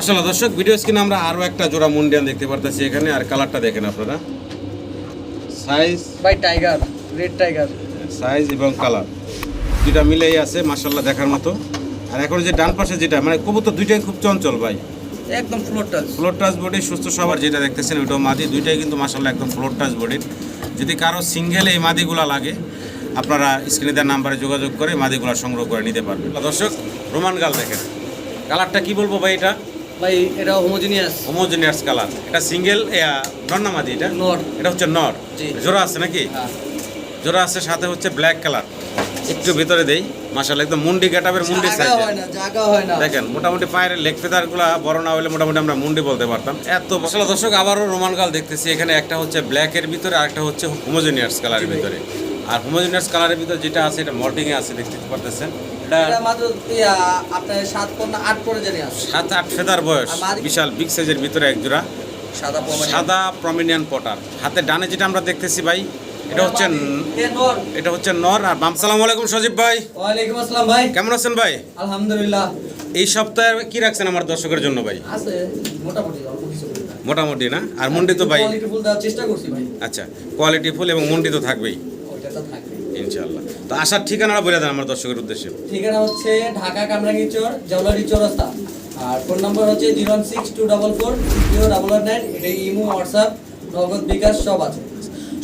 আসলে দর্শক ভিডিও স্ক্রিনে আমরা আরও একটা জোড়া মুন্ডিয়ান দেখতে পারতেছি এখানে আর কালারটা দেখেন আপনারা। Size by tiger red tiger size এবং কালার দুইটা মিলেই আছে মাসাল্লাহ দেখার মতো। আর এখন যে ডান পাশে যেটা মানে কবুতর দুইটাই খুব চঞ্চল ভাই। একদম floor touch floor touch body সুস্থ সবার যেটা দেখতেছেন ওইটাও মাদি দুইটাই কিন্তু মাসাল্লাহ একদম ফ্লোর টাচ বডির যদি কারও সিঙ্গেল এই মাদিগুলা লাগে আপনারা স্ক্রিনে দেওয়ার নাম্বারে যোগাযোগ করে মাদিগুলা সংগ্রহ করে নিতে পারবেন। দর্শক রোমান গাল দেখেন। কালারটা কি বলব ভাই এটা? ভাই এটা হোমোজিনিয়াস হোমোজেনিয়াস কালার এটা সিঙ্গেল নর না মাদি এটা? নর। এটা হচ্ছে নর। জোড়া আছে নাকি? হ্যাঁ। জোড়া আছে সাথে হচ্ছে ব্ল্যাক কালার একটু ভেতরে দেই। মাসাল্লাহ একদম মুন্ডি গেটাবের মুন্ডি সাইজ দেখেন মোটামুটি পায়ের লেগ ফেদারগুলো বড় না হলে মোটামুটি আমরা মুন্ডি বলতে পারতাম। এত মশলা দর্শক আবারও রোমান গাল দেখতেছি। এখানে একটা হচ্ছে ব্ল্যাকের ভিতরে আর একটা হচ্ছে হোমোজেনিয়াস কালারের ভিতরে। আর হোমোজেনিয়াস কালারের ভিতরে যেটা আছে এটা মল্টিং এ আছে দেখতে পারতেছেন। এটা এটা মাত্র আপনার সাত আট পরে জানি সাত আট ফেদার বয়স। বিশাল বিগ সাইজের ভিতরে এক জোড়া। সাদা সাদা প্রমিনিয়ান পটার হাতে ডানে যেটা আমরা দেখতেছি ভাই এটা হচ্ছে এটা হচ্ছে নর আর বাম সালাম আলাইকুম সজীব ভাই। ওয়ালাইকুম আসসালাম ভাই। কেমন আছেন ভাই? আলহামদুলিল্লাহ। এই সপ্তাহে কি রাখছেন আমার দর্শকের জন্য ভাই? আছে মোটামুটি অল্প কিছু মোটামুটি না? আর মুন্ডি তো ভাই চেষ্টা করছি ভাই। আচ্ছা কোয়ালিটি ফুল এবং মুন্ডি তো থাকবেই। ওইটা তো আসার ঠিকানাটা বলে দেন আমার দর্শকের উদ্দেশ্যে। ঠিকানা হচ্ছে ঢাকা কামরাঙ্গি চর জওলারি চৌরাস্তা আর ফোন নম্বর হচ্ছে zero six two double four zero double nine. এটা ইমো হোয়াটসঅ্যাপ নগদ বিকাশ সব আছে।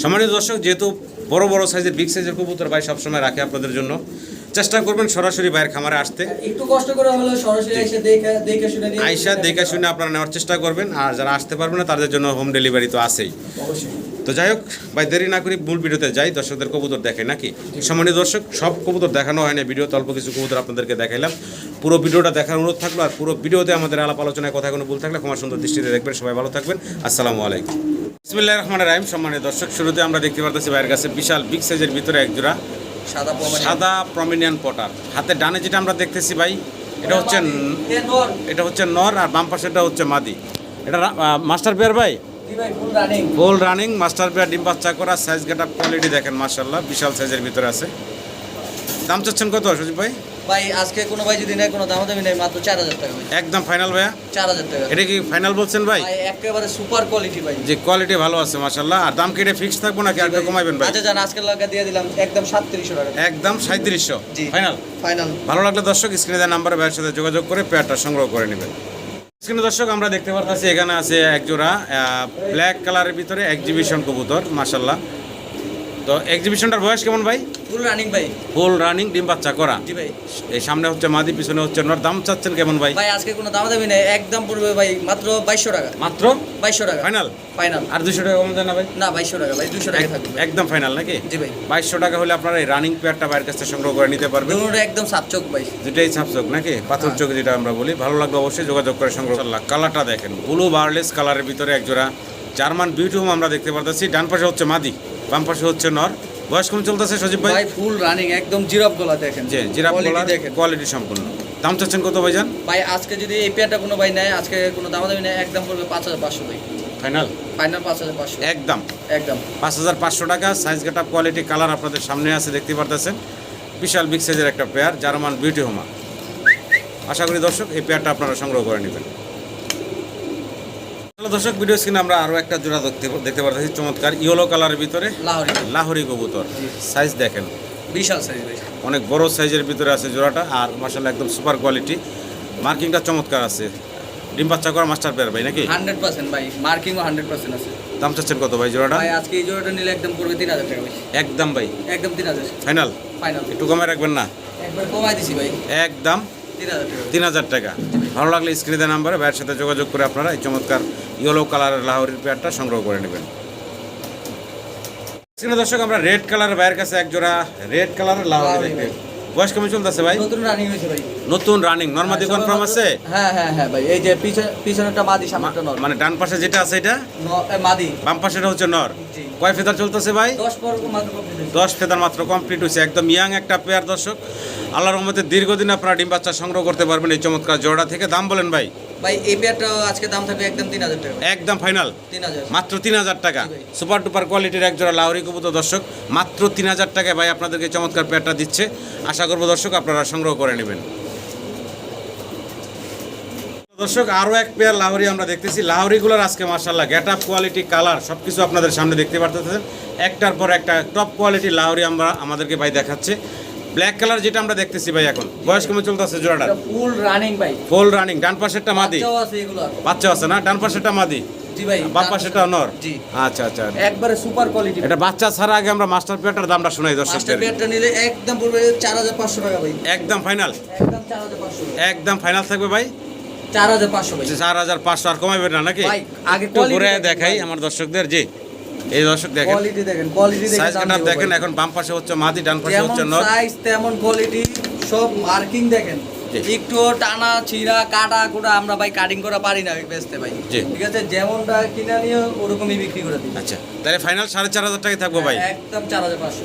সম্মানিত দর্শক যেহেতু বড় বড় সাইজের বিগ সাইজের কবুতর ভাই সবসময় রাখে আপনাদের জন্য চেষ্টা করবেন সরাসরি বাইরের খামারে আসতে। একটু কষ্ট করে হলেও সরাসরি এসে দেখে দেখে শুনে আইসা দেখে শুনে আপনারা নেওয়ার চেষ্টা করবেন আর যারা আসতে পারবেন না তাদের জন্য হোম ডেলিভারি তো আছেই। অবশ্যই। তো যাই হোক ভাই দেরি না করি মূল ভিডিওতে যাই দর্শকদের কবুতর দেখে নাকি? সম্মানিত দর্শক সব কবুতর দেখানো হয় না ভিডিওতে অল্প কিছু কবুতর আপনাদেরকে দেখাইলাম। পুরো ভিডিওটা দেখার অনুরোধ থাকল আর পুরো ভিডিওতে আমাদের আলাপ আলোচনায় কথা কোনো ভুল থাকলে ক্ষমা সুন্দর দৃষ্টিতে দেখবেন। সবাই ভালো থাকবেন। আসসালামু আলাইকুম। বিসমিল্লাহ রহমান রাহিম। সম্মানিত দর্শক শুরুতে আমরা দেখতে পারতেছি ভাইয়ের কাছে বিশাল বিগ সাইজের ভিতরে একজোড়া সাদা সাদা প্রমিনিয়ান পটার হাতে ডানে যেটা আমরা দেখতেছি ভাই এটা হচ্ছে নর। এটা হচ্ছে নর আর বাম পাশেটা হচ্ছে মাদি। এটা মাস্টার পেয়ার ভাই? ফুল রানিং মাস্টার পেয়ার ডিম বাচ্চা করা সাইজ গেটা কোয়ালিটি দেখেন মার্শাল্লাহ বিশাল সাইজের ভিতরে আছে। দাম চাচ্ছেন কত সুজিব ভাই? ভাই আজকে কোনো ভাই যদি নেয় কোনো দাম দামি নেই মাত্র চার হাজার টাকা একদম ফাইনাল ভাইয়া? চার হাজার টাকা। এটা কি ফাইনাল বলছেন ভাই? একেবারে সুপার কোয়ালিটি ভাই। যে কোয়ালিটি ভালো আছে মার্শাল্লাহ আর দাম কেটে ফিক্স থাকব নাকি আর একটু কমাইবেন ভাই? আচ্ছা জান আজকের লাগা দিয়ে দিলাম একদম সাতত্রিশশো টাকা। একদম সাঁত্রিশশো জি। ফাইনাল ফাইনাল ভালো লাগলে দর্শক স্ক্রিনে দেওয়ার নাম্বারে ভাইয়ের সাথে যোগাযোগ করে পেয়ারটা সংগ্রহ করে নেবেন। স্ক্রিনে দর্শক আমরা দেখতে পারতেছি এখানে আছে একজোড়া ব্ল্যাক কালারের ভিতরে এক্সিবিশন কবুতর মার্শাল্লাহ তো এক্সিবিশনটার বয়স কেমন ভাই? ফুল রানিং ভাই। ফুল রানিং ডিম বাচ্চা করা। জি ভাই। এই সামনে হচ্ছে মাদি পিছনে হচ্ছে নর। দাম চাচ্ছেন কেমন ভাই? ভাই আজকে কোনো দাম দামি নেই। একদম পড়বে ভাই মাত্র বাইশশো টাকা। মাত্র? বাইশশো টাকা। ফাইনাল ফাইনাল আর দুশো টাকা কম দেন না ভাই? না বাইশশো টাকা ভাই। দুশো টাকা থাকবে। একদম ফাইনাল নাকি? জি ভাই। বাইশশো টাকা হলে আপনারা এই রানিং পেয়ারটা বাইরের কাছ সংগ্রহ করে নিতে পারবেন। দুটোটা একদম সাপচক ভাই। দুটাই ছাপচোক নাকি? পাথর চোখ যেটা আমরা বলি। ভালো লাগবে অবশ্যই যোগাযোগ করে সংগ্রহ করলাম কালারটা দেখেন। ব্লু বার্লেস কালারের ভিতরে এক জোড়া জার্মান বিউটি হোম আমরা দেখতে পারতেছি। ডান পাশে হচ্ছে মাদি। বাম পাশে হচ্ছে নর। বয়স কম চলতেছে সজীব ভাই? ফুল রানিং একদম জিরাফ গলা দেখেন। জিরাপ Quality কলার দেখেন। কোয়ালিটি সম্পূর্ণ। দাম চাচ্ছেন কত ভাই যান ভাই আজকে যদি এই পেয়ারটা কোনো ভাই নেয় আজকে কোনো দাম দামি নেয় একদম পড়বে পাঁচ হাজার পাঁচশো ভাই। ফাইনাল ফাইনাল পাঁচ হাজার পাঁচশো। একদম। একদম। পাঁচ হাজার পাঁচশো টাকা সাইজ গেটা কোয়ালিটি কালার আপনাদের সামনে আছে দেখতে পারতেছেন। বিশাল বিগ সাইজের একটা পেয়ার জার্মান বিউটি হোমা আশা করি দর্শক এই পেয়ারটা আপনারা সংগ্রহ করে নেবেন। হ্যালো দর্শক ভিডিও স্ক্রিনে আমরা আরও একটা জোড়া দেখতে দেখতে পারতেছি। চমৎকার ইয়েলো কালারের ভিতরে লাহোরি। লাহোরি কবুতর। সাইজ দেখেন। বিশাল সাইজ অনেক বড় সাইজের ভিতরে আছে জোড়াটা আর মাসাল্লাহ একদম সুপার কোয়ালিটি মার্কিংটা চমৎকার আছে। ডিম বাচ্চা করা মাস্টার পেয়ার ভাই নাকি? হান্ড্রেড পার্সেন্ট ভাই মার্কিংও হান্ড্রেড পার্সেন্ট আছে। দাম চাচ্ছেন কত ভাই জোড়াটা? ভাই আজকে এই জোড়াটা নিলে একদম পড়বে তিন হাজার টাকা ভাই। একদম ভাই। একদম তিন হাজার। ফাইনাল ফাইনাল একটু কমে রাখবেন না? একবার কমাই দিছি ভাই। একদম তিন হাজার টাকা। তিন হাজার টাকা। ভালো লাগলে স্ক্রিনে নাম্বারে ভাইয়ের সাথে যোগাযোগ করে আপনারা এই চমৎকার ইয়েলো কালারের লাহরির পেয়ারটা সংগ্রহ করে নেবেন। দর্শক আমরা রেড কালার ভাইয়ের কাছে এক জোড়া রেড কালারের লাহোরি দেখবেন বয়স কেমন চলতেছে ভাই? নতুন রানিং হয়েছে ভাই। নতুন রানিং নর্মাদি কনফার্ম আছে? হ্যাঁ হ্যাঁ হ্যাঁ ভাই এই যে পিছনে পিছনেরটা মাদি সামনেটা নর। মানে ডান পাশে যেটা আছে এটা? মাদি। বাম পাশেটা হচ্ছে নর। কয় ফেদার চলতেছে ভাই? দশ ফেদার মাত্র কমপ্লিট হয়েছে। একদম ইয়াং একটা পেয়ার দর্শক। আল্লাহর রহমতে দীর্ঘদিন আপনারা ডিম বাচ্চা সংগ্রহ করতে পারবেন এই চমৎকার জোড়া থেকে। দাম বলেন ভাই। ভাই এই পেয়ারটা আজকে দাম থাকবে একদম তিন হাজার টাকা। একদম ফাইনাল মাত্র তিন হাজার টাকা। সুপার কোয়ালিটির এক জোড়া কবুতর দর্শক। মাত্র তিন হাজার টাকায় ভাই আপনাদেরকে চমৎকার পেয়ারটা দিচ্ছে। আশা করব দর্শক আপনারা সংগ্রহ করে নেবেন। দর্শক আরও এক পেয়ার লাহরি আমরা দেখতেছি। লাহরিগুলোর আজকে মার্শাল্লাহ গেট আপ কোয়ালিটি কালার সব কিছু আপনাদের সামনে দেখতে পারতেছেন। একটার পর একটা টপ কোয়ালিটি লাহরি আমরা আমাদেরকে ভাই দেখাচ্ছে। ব্ল্যাক কালার যেটা আমরা দেখতেছি ভাই এখন বয়স কমে চলতেছে জোড়াটা ফুল রানিং ভাই। ফুল রানিং ডান পাশেরটা মাদি। বাচ্চাও আছে এগুলো বাচ্চা আছে না? ডান পাশেরটা মাদি? জি ভাই বাম পাশেরটা নর জি। আচ্ছা আচ্ছা। একবারে সুপার কোয়ালিটি এটা বাচ্চা ছাড়া আগে আমরা মাস্টার পেয়ারটার দামটা শোনাই মাস্টার দর্শকদের নিলে একদম পড়বে চার হাজার পাঁচশো টাকা ভাই। একদম ফাইনাল একদম চার হাজার পাঁচশো একদম ফাইনাল থাকবে ভাই। চার হাজার পাঁচশো চার হাজার পাঁচশো আর কমাইবেন না নাকি? আগে ঘুরে দেখাই আমার দর্শকদের জি। এই দর্শক দেখেন। কোয়ালিটি দেখেন কোয়ালিটি সাইজ দেখেন এখন বাম পাশে হচ্ছে মাদি ডান পাশে হচ্ছে নর। সাইজ তেমন কোয়ালিটি সব মার্কিং দেখেন। একটু টানা ছিঁড়া কাটা কুটা আমরা ভাই কাটিং করা পারি না বেচতে ভাই। ঠিক আছে যেমনটা কিনে নিয়ে ওরকমই বিক্রি করে দিই। আচ্ছা তাহলে ফাইনাল সাড়ে চার হাজার টাকায় থাকব ভাই। একদম চার হাজার পাঁচশো।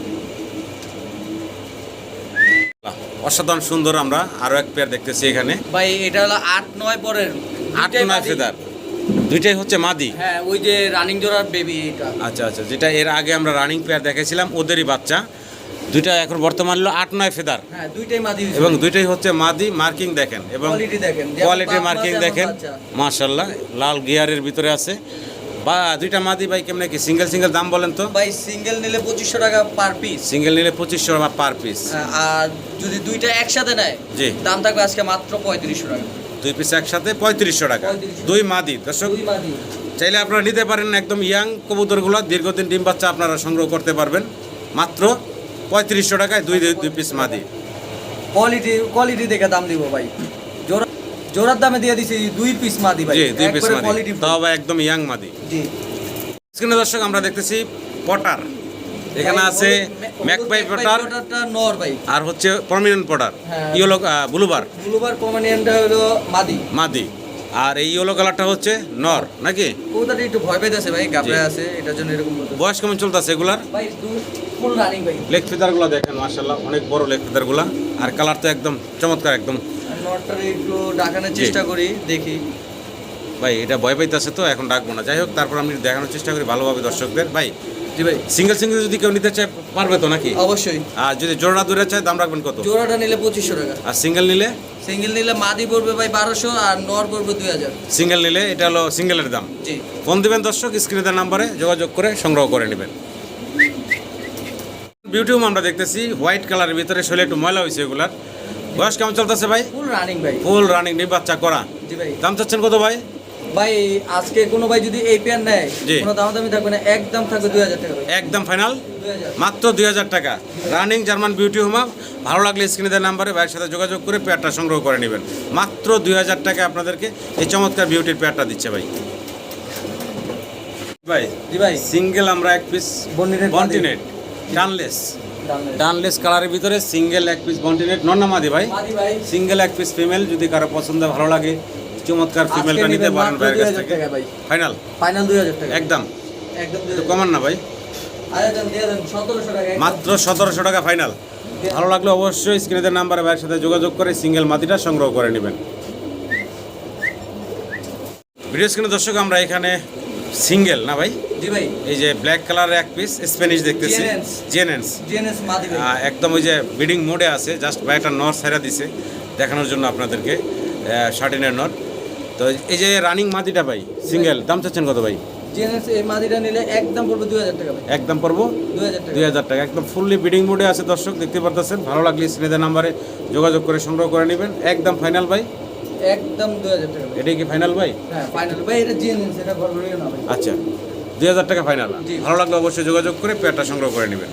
অসাধারণ সুন্দর আমরা আরও এক পেয়ার দেখতেছি এখানে। ভাই এটা হলো আট নয় পরের। আট নয় ফেদার। দুইটাই হচ্ছে মাদি? হ্যাঁ ওই যে রানিং জোড়ার বেবি এটা। আচ্ছা আচ্ছা যেটা এর আগে আমরা রানিং পেয়ার দেখেছিলাম ওদেরই বাচ্চা। দুইটা এখন বর্তমান হলো আট নয় ফেদার। হ্যাঁ দুইটাই মাদি এবং দুইটাই হচ্ছে মাদি মার্কিং দেখেন। এবং কোয়ালিটি দেখেন। কোয়ালিটি মার্কিং দেখেন। মাশাল্লাহ লাল গিয়ারের ভিতরে আছে। বা দুইটা মাদি ভাই কেমনে কি? সিঙ্গেল সিঙ্গেল দাম বলেন তো। ভাই সিঙ্গেল নিলে পঁচিশশো টাকা পার পিস সিঙ্গেল নিলে পঁচিশশো টাকা পার পিস আর যদি দুইটা একসাথে নেয় জি। দাম থাকবে আজকে মাত্র পঁয়ত্রিশশো টাকা। দুই পিস একসাথে পঁয়ত্রিশশো টাকা। দুই মাদি দর্শক। চাইলে আপনারা নিতে পারেন একদম ইয়াং কবুতরগুলো দীর্ঘদিন ডিম বাচ্চা আপনারা সংগ্রহ করতে পারবেন। মাত্র পঁয়ত্রিশশো টাকায় দুই দুই- দুই পিস মাদি। কোয়ালিটি কোয়ালিটি দেখে দাম দিব ভাই। জোড়া জোড়ার দামে দিয়ে দিছি দুই পিস মাদি ভাই। জি দুই পিস মাদি। তাও আবার একদম ইয়াং মাদি। জি। স্ক্রিনে দর্শক আমরা দেখতেছি পটার এখানে আছে ম্যাকপাই পটার পটারটা নর ভাই। আর হচ্ছে প্রমিনেন্ট পটার। ইয়েলো ব্লুবার ব্লুবার কমানিয়ানটা হলো মাদি। মাদি। আর এই ইয়েলো কালারটা হচ্ছে নর নাকি? কবুতরটা একটু ভয় পাইতেছে ভাই গাবড়ে আছে এটার জন্য এরকম বয়স কেমন চলতেছে এগুলার? ভাই ফুল রানিং ভাই। লেগ ফিদারগুলো দেখেন মার্শাল্লাহ অনেক বড় লেগ ফিদারগুলো আর কালার তো একদম চমৎকার একদম নটটারে একটু ডাকানোর চেষ্টা করি দেখি। ভাই এটা ভয় পাইতেছে তো এখন ডাকবো না। যাই হোক তারপর আমি দেখানোর চেষ্টা করি ভালোভাবে দর্শকদের। ভাই জি ভাই। সিঙ্গেল সিঙ্গেল যদি কেউ নিতে চায় পারবে তো নাকি? অবশ্যই। আর যদি জোড়া দূরে চায় দাম রাখবেন কত? জোড়াটা নিলে পঁচিশশো টাকা। আর সিঙ্গেল নিলে? সিঙ্গেল নিলে মাদি পড়বে ভাই বারোশো আর নর পড়বে দুই হাজার। সিঙ্গেল নিলে এটা হলো সিঙ্গেলের দাম। জি। ফোন দিবেন দর্শক স্ক্রিনে দেওয়া নাম্বারে যোগাযোগ করে সংগ্রহ করে নেবেন। বিউটিউম আমরা দেখতেছি হোয়াইট কালারের ভিতরে শরীরে একটু ময়লা হয়েছে এগুলার। বয়স কেমন চলতেছে ভাই? ফুল রানিং ভাই। ফুল রানিং নিয়ে বাচ্চা করা। জি ভাই। দাম চাচ্ছেন কত ভাই? ভাই আজকে কোনো ভাই যদি এই পেয়ার নেয়। কোনো দাম দামি থাকবে না একদম থাকবে দুই হাজার টাকা একদম ফাইনাল মাত্র দুই হাজার টাকা। রানিং জার্মান বিউটি হোমা ভালো লাগলে স্ক্রিনে দেওয়া নাম্বারে ভাইয়ের সাথে যোগাযোগ করে পেয়ারটা সংগ্রহ করে নেবেন। মাত্র দুই হাজার টাকা আপনাদেরকে এই চমৎকার বিউটির পেয়ারটা দিচ্ছে ভাই। ভাই জি ভাই। সিঙ্গেল আমরা এক পিস বন্ডিনেট বন্টিনেট ডানলেস কালারের ভিতরে সিঙ্গেল এক পিস বন্টিনেট নন্নামাদি ভাই। মাদি ভাই। সিঙ্গেল এক পিস ফিমেল যদি কারও পছন্দ ভালো লাগে চমৎকার ফিমেলটা নিতে পারেন ভাইয়ের কাছ থেকে। ফাইনাল ফাইনাল দুই হাজার টাকা। একদম। একদম কমান না ভাই। মাত্র সতেরোশো টাকা ফাইনাল ভালো লাগলে অবশ্যই স্ক্রিনের নাম্বারে ভাইয়ের সাথে যোগাযোগ করে সিঙ্গেল মাটিটা সংগ্রহ করে নেবেন। ভিডিও স্ক্রিনে দর্শক আমরা এখানে সিঙ্গেল না ভাই? জি ভাই। এই যে ব্ল্যাক কালারের এক পিস স্প্যানিশ দেখতেছি। জেনেন্স একদম ওই যে বিডিং মোডে আছে জাস্ট ভাই একটা নট সাইরা দিছে দেখানোর জন্য আপনাদেরকে শার্টিনের নট তো এই যে রানিং মাটিটা ভাই সিঙ্গেল দাম চাচ্ছেন কত ভাই? জিএনএস এই মাদিটা নিলে একদম পড়বে দুই হাজার টাকা একদম পড়ব? দুই হাজার টাকা। একদম ফুললি বিডিং মোডে আছে দর্শক দেখতে পারতেছেন। ভালো লাগলে স্ক্রিনের নাম্বারে যোগাযোগ করে সংগ্রহ করে নেবেন। একদম ফাইনাল ভাই। একদম দুই হাজার টাকা এটাই কি ফাইনাল ভাই? হ্যাঁ ফাইনাল ভাই এটা জিএনএস এটা ভরভরিও না ভাই। আচ্ছা দুই হাজার টাকা ফাইনাল ভালো লাগলে অবশ্যই যোগাযোগ করে পেয়ারটা সংগ্রহ করে নেবেন।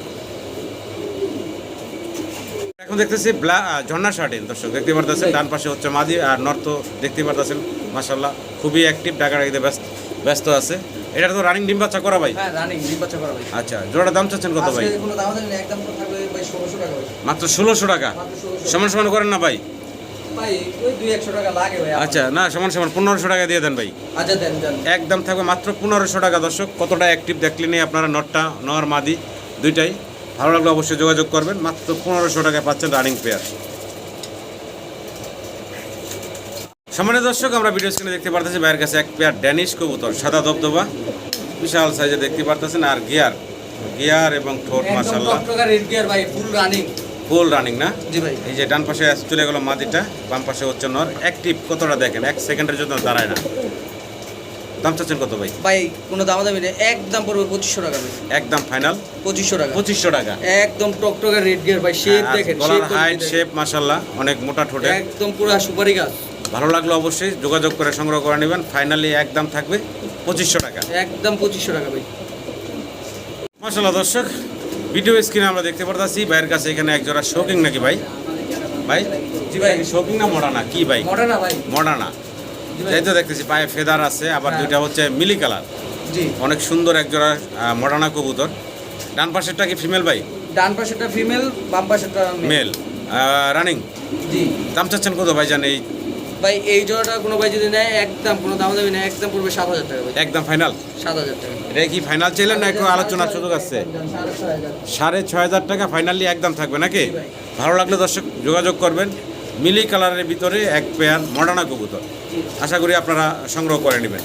এখন দেখতেছি ব্লা ঝর্ণা শার্টিন দর্শক দেখতে পারতেছেন ডান পাশে হচ্ছে মাদি আর নর্থ দেখতে পারতেছেন মাসাল্লাহ খুবই অ্যাক্টিভ ডাকাডাকিতে ব্যস্ত ব্যস্ত আছে। এটা তো রানিং ডিম বাচ্চা করা ভাই? হ্যাঁ রানিং ডিম বাচ্চা করা ভাই। আচ্ছা জোড়াটা দাম চাচ্ছেন কত ভাই? কোনো দাম একদম থাকবে ষোলোশো টাকা। মাত্র ষোলোশো টাকা। সমান সমান করেন না ভাই? আচ্ছা না সমান সমান পনেরোশো টাকা দিয়ে দেন ভাই। আচ্ছা দেন দেন। একদম থাকবে মাত্র পনেরোশো টাকা দর্শক। কতটা অ্যাক্টিভ দেখলে নিয়ে আপনারা নটটা নর মাদি দুইটাই। ভালো লাগলে অবশ্যই যোগাযোগ করবেন। মাত্র পনেরোশো টাকায় পাচ্ছেন রানিং পেয়ার সম্মানিত দর্শক আমরা ভিডিও স্ক্রিনে দেখতে পারতেছি ভাইয়ের কাছে এক পেয়ার ড্যানিশ কবুতর সাদা দবদবা বিশাল সাইজে দেখতে পারতেছেন আর গিয়ার গিয়ার এবং ঠোঁট মাসাল্লাহ গিয়ার ভাই ফুল রানিং ফুল রানিং না? জি ভাই। এই যে ডান পাশে চলে গেল মাদিটা বাম পাশে হচ্ছে নর। অ্যাক্টিভ কতটা দেখেন? এক সেকেন্ডের জন্য দাঁড়ায় না। দাম চাচ্ছেন কত ভাই? ভাই কোনো দাম দামি নেই। একদম পড়বে পঁচিশশো টাকা ভাই। একদম ফাইনাল পঁচিশশো টাকা। পঁচিশশো টাকা। একদম টকটকে রেড গিয়ার ভাই। শেপ দেখেন গলার হাইট শেপ মাশাল্লাহ অনেক মোটা ঠোঁটে। একদম পুরো সুপারি গাছ। ভালো লাগল অবশ্যই যোগাযোগ করে সংগ্রহ করে নেবেন। ফাইনালি একদম থাকবে পঁচিশশো টাকা। একদম পঁচিশশো টাকা ভাই। মাশাল্লাহ দর্শক ভিডিও স্ক্রিনে আমরা দেখতে পারতাছি ভাইয়ের কাছে এখানে এক জোড়া শোকিং নাকি ভাই? ভাই? জি ভাই শোকিং না মডানা কি ভাই? মডার্না ভাই। মডানা এই তো দেখতেছি পায়ে ফেদার আছে আবার হ্যাঁ। দুইটা হচ্ছে মিলি কালার। জি। অনেক সুন্দর এক জোড়া মডানা কবুতর। ডান পাশেরটা কি ফিমেল ভাই? ডান পাশেরটা ফিমেল বাম পাশেরটা মেল। মেল। রানিং? জি। দাম চাচ্ছেন কত ভাই জান এই ভাই এই জোড়াটা কোনো ভাই যদি নেয় একদম কোনো দাম দামি নেয় একদম পড়বে সাত হাজার টাকা ভাই। একদম ফাইনাল সাত হাজার টাকা। এটা কি ফাইনাল চাইলেন না একটু আলোচনার সুযোগ আছে? সাড়ে ছয় হাজার টাকা। ফাইনালি একদম থাকবে নাকি? ভালো লাগলে দর্শক যোগাযোগ করবেন। মিলি কালারের ভিতরে এক পেয়ার মডার্না কবুতর। আশা করি আপনারা সংগ্রহ করে নেবেন।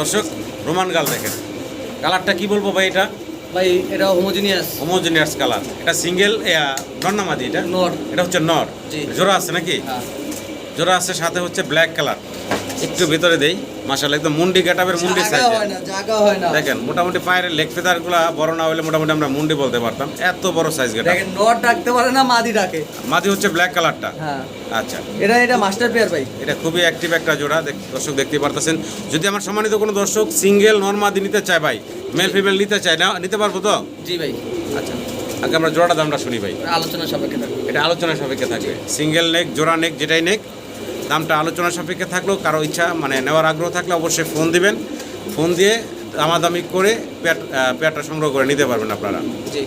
দর্শক রোমান গাল দেখেন। কালারটা কি বলব ভাই এটা? ভাই এটা হোমোজিনিয়াস হোমোজিনিয়াস কালার এটা সিঙ্গেল নর্নামাদি এটা? নর। এটা হচ্ছে নর। জোড়া আছে নাকি? হ্যাঁ। জোড়া আছে সাথে হচ্ছে ব্ল্যাক কালার একটু ভিতরে দেই। মাসাল একদম মুন্ডি কাটাবের মুন্ডি সাইজ দেখেন মোটামুটি পায়ের লেগ ফেদারগুলা বড় না হলে মোটামুটি আমরা মুন্ডি বলতে পারতাম। এত বড় সাইজ গেটা দেখেন নট ডাকতে পারে না মাদি ডাকে। মাদি হচ্ছে ব্ল্যাক কালারটা আচ্ছা। এটা এটা মাস্টার পেয়ার ভাই। এটা খুবই অ্যাক্টিভ একটা জোড়া দর্শক দেখতে পারতেছেন। যদি আমার সম্মানিত কোনো দর্শক সিঙ্গেল নর্মাদি নিতে চায় ভাই মেল ফিমেল নিতে চায় না নিতে পারব তো? জি ভাই আচ্ছা। আগে আমরা জোড়াটা দামটা শুনি ভাই। আলোচনা সাপেক্ষে থাকবে। এটা আলোচনা সাপেক্ষে থাকবে। সিঙ্গেল নেক জোড়া নেক যেটাই নেক দামটা আলোচনা সাপেক্ষে থাকলেও কারও ইচ্ছা মানে নেওয়ার আগ্রহ থাকলে অবশ্যই ফোন দিবেন। ফোন দিয়ে দামাদামি করে পেট পেয়ারটা সংগ্রহ করে নিতে পারবেন আপনারা। জি।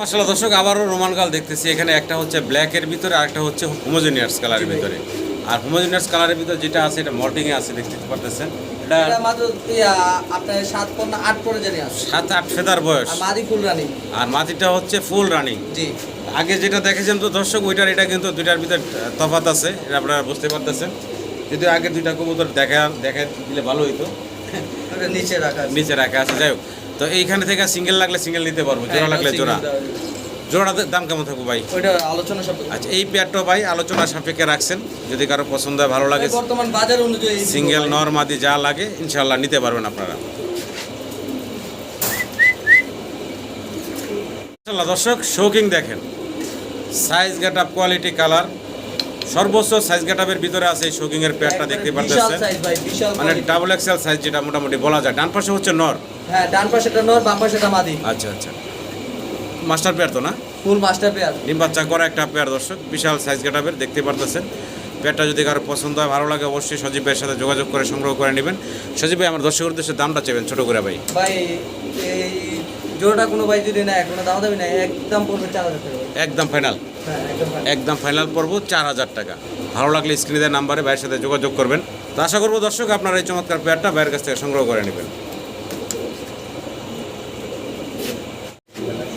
মাসাল্লাহ দর্শক আবারও রোমান কাল দেখতেছি। এখানে একটা হচ্ছে ব্ল্যাকের ভিতরে আর একটা হচ্ছে হোমোজেনিয়াস কালারের ভিতরে। আর হোমোজেনিয়াস কালারের ভিতরে যেটা আছে এটা মল্টিংয়ে আছে দেখতে পারতেছেন। মাত্র আপনার সাত পণ্য আট পরে জানি আছে। সাত আট ফেদার বয়স। মাদি ফুল রানি আর মাটিটা হচ্ছে ফুল রানিং জি। আগে যেটা দেখেছেন তো দর্শক ওইটার এটা কিন্তু দুইটার ভিতরে তফাত আছে এটা আপনারা বুঝতে পারতেছেন। যদি আগে দুইটা কবুতর দেখা দেখা দিলে ভালো হইতো। নিচে রাখা। নিচে রাখা আছে যাই হোক। তো এইখানে থেকে সিঙ্গেল লাগলে সিঙ্গেল নিতে পারব জোড়া হ্যাঁ, লাগলে এটা জোড়া। Single দেওয়া জোড়া দাম কেমন থাকব ভাই? ওইটা আলোচনা সাপেক্ষে। আচ্ছা এই পেয়ারটা ভাই আলোচনা সাপেক্ষে রাখছেন। যদি কারও পছন্দ হয় ভালো লাগে বর্তমান বাজার অনুযায়ী সিঙ্গেল ভাই। নর মাদি যা লাগে ইনশাল্লাহ নিতে পারবেন আপনারা। ইনশাল্লাহ দর্শক শৌকিং দেখেন। Size get up quality colour সর্বোচ্চ সাইজ গেট আপের ভিতরে আছে এই শৌকিং এর পেয়ারটা দেখতে পারতেছেন? মানে ডাবল এক্সেল সাইজ যেটা মোটামুটি বলা যায়। ডান পাশে হচ্ছে নর। হ্যাঁ ডান পাশেটা নর বাম পাশেটা মাদি। আচ্ছা আচ্ছা। মাস্টার পেয়ার তো না? ফুল মাস্টার পেয়ার ডিম বাচ্চা করা একটা পেয়ার দর্শক বিশাল সাইজ গেটাবের দেখতে পারতেছেন। পেয়ারটা যদি কারও পছন্দ হয় ভালো লাগে অবশ্যই সজীব ভাইয়ের সাথে যোগাযোগ করে সংগ্রহ করে নেবেন। সজীব ভাই আমার দর্শকের উদ্দেশ্যে দামটা চাইবেন ছোট করে ভাই। ভাই এই জোড়াটা কোনো ভাই যদি নেয় কোনো দাম দামি নেয় একদম পড়বে চার হাজার টাকা। একদম ফাইনাল হ্যাঁ একদম একদম ফাইনাল পড়ব চার হাজার টাকা। ভালো লাগলে স্ক্রিনে দেওয়ার নাম্বারে ভাইয়ের সাথে যোগাযোগ করবেন। তো আশা করব দর্শক আপনারা এই চমৎকার পেয়ারটা ভাইয়ের কাছ থেকে সংগ্রহ করে নেবেন।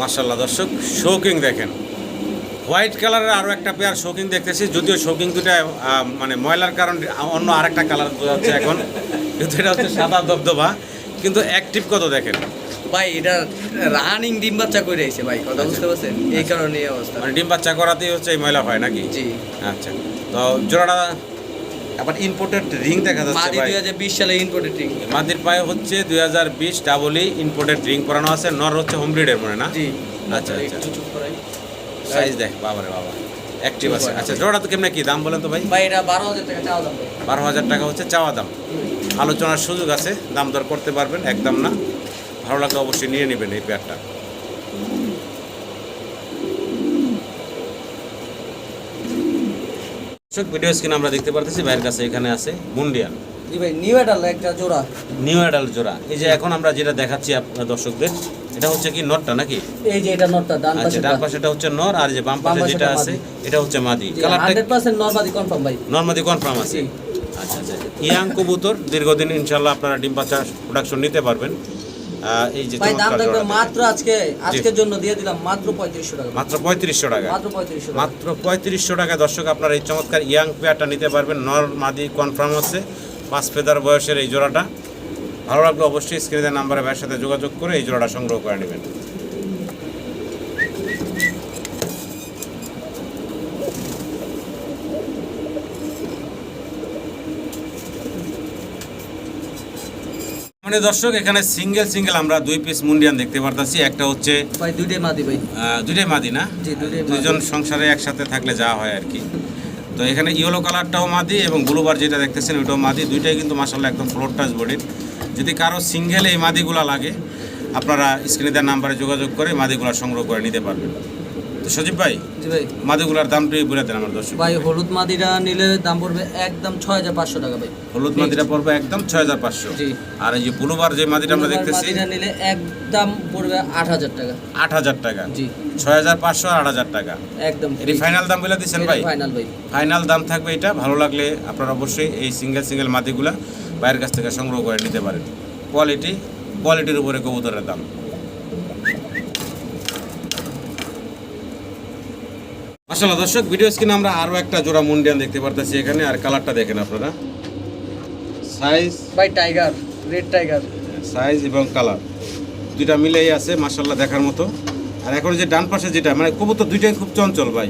মার্শাল্লাহ দর্শক শৌকিং দেখেন। হোয়াইট কালারের আরও একটা পেয়ার শৌকিং দেখতেছি যদিও শৌকিং দুটা মানে ময়লার কারণ অন্য আরেকটা কালার বোঝা যাচ্ছে এখন কিন্তু এটা হচ্ছে সাদা দবদবা কিন্তু অ্যাক্টিভ কত দেখেন? ভাই এটা রানিং ডিম বাচ্চা করে আইছে ভাই কথা বুঝতে পারছেন? এই কারণে অবস্থা। মানে ডিম বাচ্চা করাতেই হচ্ছে এই ময়লা হয় নাকি? জি। আচ্ছা। তো জোড়াটা আবার ইম্পোর্টেড রিং দেখা যাচ্ছে মাদি ভাই। দুই হাজার বিশ সালে ইম্পোর্টেড টিং মাদির পায়ে হচ্ছে দুই হাজার বিশ ডাবলই ইম্পোর্টেড রিং পরানো আছে। নর হচ্ছে হোম ব্রিডের মনে না? জি আচ্ছা, আচ্ছা। সাইজ দেখ বাবারে বাবা। অ্যাক্টিভ আছে। আচ্ছা জোড়া তো কেমনে কি দাম বলেন তো ভাই? ভাই এটা বারো হাজার টাকা চাওয়া দাম। ভাই বারো হাজার টাকা হচ্ছে চাওয়া দাম। আলোচনার সুযোগ আছে। দাম দর করতে পারবেন একদম না। ভালো লাগলে অবশ্যই নিয়ে নেবেন এই পেয়ারটা দর্শক ভিডিও স্ক্রিন আমরা দেখতে পারতেছি ভাইয়ের কাছে এখানে আছে মুন্ডিয়ান জি ভাই নিউ এডাল একটা জোড়া। নিউ অ্যাডাল্ট জোড়া। এই যে এখন আমরা যেটা দেখাচ্ছি আপনার দর্শকদের এটা হচ্ছে কি নটটা নাকি? এই যে এটা নটটা ডান আচ্ছা পাশে ডান পাশেটা হচ্ছে নর আর যে বাম পাশে যেটা আছে এটা হচ্ছে মাদি। কালারটা কনফার্ম ভাই। নর্মাদি কনফার্ম আছে। আচ্ছা আচ্ছা ইয়াং কবুতর দীর্ঘদিন ইনশাল্লাহ আপনারা ডিম বাচ্চা প্রোডাকশন নিতে পারবেন। এই যে ভাই দাম থাকবে মাত্র আজকে আজকের জন্য দিয়ে দিলাম মাত্র পঁয়ত্রিশশো টাকা। মাত্র পঁয়ত্রিশশো টাকা। মাত্র পঁয়ত্রিশশো টাকা। মাত্র পঁয়ত্রিশশো টাকা। দর্শক আপনারা এই চমৎকার ইয়াং পেয়ারটা নিতে পারবেন। নর মাদি কনফার্ম আছে পাঁচ ফেদার বয়সের এই জোড়াটা। ভালো লাগলে অবশ্যই স্ক্রিনের নাম্বারে ভাইয়ের সাথে যোগাযোগ করে এই জোড়াটা সংগ্রহ করে নেবেন। মানে দর্শক এখানে সিঙ্গেল সিঙ্গেল আমরা দুই পিস মুন্ডিয়ান দেখতে পারতাছি। একটা হচ্ছে ভাই দুইটাই মাদি ভাই। দুইটাই মাদি না। দুইজন সংসারে একসাথে থাকলে যা হয় আর কি। তো এখানে ইয়েলো কালারটাও মাদি এবং ব্লুবার যেটা দেখতেছেন ওইটাও মাদি। দুইটাই কিন্তু মাসাল্লাহ একদম ফ্লোর টাচ বডির যদি কারও সিঙ্গেল এই মাদিগুলা লাগে আপনারা স্ক্রিনে দেওয়ার নাম্বারে যোগাযোগ করে মাদিগুলা সংগ্রহ করে নিতে পারবেন। তো সজীব ভাই ভাই। মাদিগুলার দামটি বলে দেন আমার দর্শক। ভাই হলুদ মাদিরা নিলে দাম পড়বে একদম ছয় হাজার পাঁচশো টাকা ভাই। হলুদ মাদিটা পড়বে একদম ছয় হাজার পাঁচশো। আর এই যে ব্লুবার যে মাদিটা আমরা দেখতেছি মাদিরা নিলে একদম পড়বে আট হাজার টাকা। আট হাজার টাকা। জি। ছয় হাজার পাঁচশো আট হাজার টাকা। একদম। এটি ফাইনাল দাম বলে দিচ্ছেন ভাই? ফাইনাল ভাই। ফাইনাল দাম থাকবে এটা। ভালো লাগলে আপনারা অবশ্যই এই সিঙ্গেল সিঙ্গেল মাটিগুলা বাইরের কাছ থেকে সংগ্রহ করে নিতে পারেন। কোয়ালিটি কোয়ালিটির উপরে কবুতরের দাম। আসলে দর্শক ভিডিও স্ক্রিনে আমরা আরও একটা জোড়া মুন্ডিয়ান দেখতে পারতেছি এখানে। আর কালারটা দেখেন আপনারা। Size by tiger red tiger size এবং কালার দুইটা মিলেই আছে মাসাল্লাহ দেখার মতো। আর এখন যে ডান পাশে যেটা মানে কবুতর দুইটাই খুব চঞ্চল ভাই।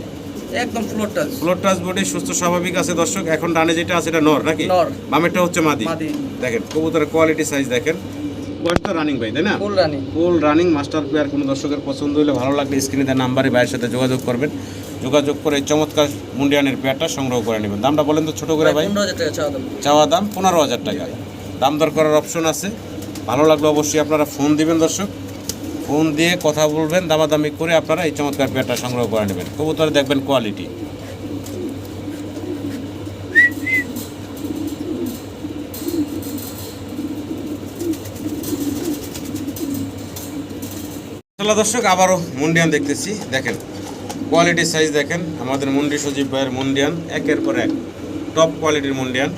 একদম floor touch floor touch body সুস্থ স্বাভাবিক আছে দর্শক। এখন ডানে যেটা আছে এটা নর নাকি? নর। বামেরটা হচ্ছে মাদি। মাদি। দেখেন কবুতরের কোয়ালিটি সাইজ দেখেন। বয়সটা রানিং ভাই তাই না? ফুল রানি ফুল রানিং মাস্টার প্লেয়ার কোনো দর্শকের পছন্দ হলে ভালো লাগলে স্ক্রিনে তার নাম্বারে ভাইয়ের সাথে যোগাযোগ করবেন। যোগাযোগ করে চমৎকার মুন্ডিয়ানের পেয়ারটা সংগ্রহ করে নেবেন। দামটা বলেন তো ছোটো করে ভাই চাওয়া দাম। পনেরো হাজার টাকা। দাম দর করার অপশন আছে। ভালো লাগলে অবশ্যই আপনারা ফোন দিবেন দর্শক। ফোন দিয়ে কথা বলবেন দামাদামি করে আপনারা এই চমৎকার পেয়ারটা সংগ্রহ করে নেবেন। কবুতরে দেখবেন কোয়ালিটি দর্শক আবারও মুন্ডিয়ান দেখতেছি। দেখেন কোয়ালিটি সাইজ দেখেন আমাদের মুন্ডি সজীব ভাইয়ের মুন্ডিয়ান একের পর এক টপ কোয়ালিটির মুন্ডিয়ান।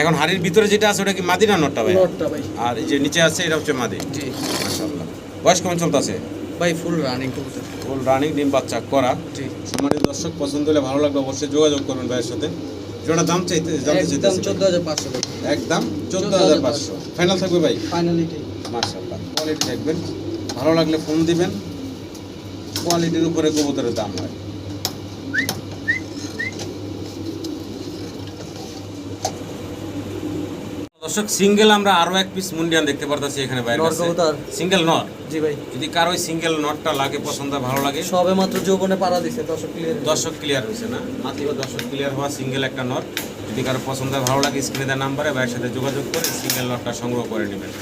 এখন হাড়ির ভিতরে যেটা আছে ওটা কি মাদিনা নটটা ভাই নটটা ভাই। আর এই যে নিচে আছে এটা হচ্ছে মাদি। জি। মাশাআল্লাহ। বয়স কেমন চলতেছে? ভাই ফুল রানিং কবুতর। ফুল রানিং ডিম বাচ্চা করা জি। সম্মানিত দর্শক পছন্দ হলে ভালো লাগবে অবশ্যই যোগাযোগ করবেন ভাইয়ের সাথে। যেটা দাম চাইতে জানতে একদম চাইতেছি চোদ্দ হাজার পাঁচশো টাকা একদম চোদ্দ হাজার পাঁচশো। ফাইনাল থাকবে ভাই? ফাইনালিটি মার্শাল্লাহ কোয়ালিটি দেখবেন। ভালো লাগলে ফোন দিবেন। কোয়ালিটির উপরে কবুতরের দাম হয়। দর্শক সিঙ্গেল আমরা আরও এক পিস মুন্ডিয়ান দেখতে পারতেছি এখানে বাইরে সিঙ্গেল নট জি ভাই। যদি কারও সিঙ্গেল নটটা লাগে পছন্দ হয়, ভালো লাগে। সবে মাত্র যৌবনে পাড়া দিছে দর্শক ক্লিয়ার দর্শক ক্লিয়ার হয়েছে না? মাত্র দর্শক ক্লিয়ার হওয়া সিঙ্গেল একটা নট যদি কারও পছন্দ ভালো লাগে স্ক্রিনে দেওয়ার নাম্বারে ভাইয়ের সাথে যোগাযোগ করে সিঙ্গেল নটটা সংগ্রহ করে নেবেন।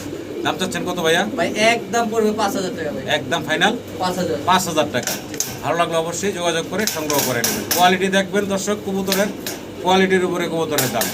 দাম চাচ্ছেন কত ভাইয়া? ভাই একদম পড়বে পাঁচ হাজার টাকা ভাই। একদম ফাইনাল? পাঁচ হাজার। পাঁচ হাজার টাকা। ভালো লাগলে অবশ্যই যোগাযোগ করে সংগ্রহ করে নেবেন। কোয়ালিটি দেখবেন দর্শক কবুতরের কোয়ালিটির উপরে কবুতরের দাম।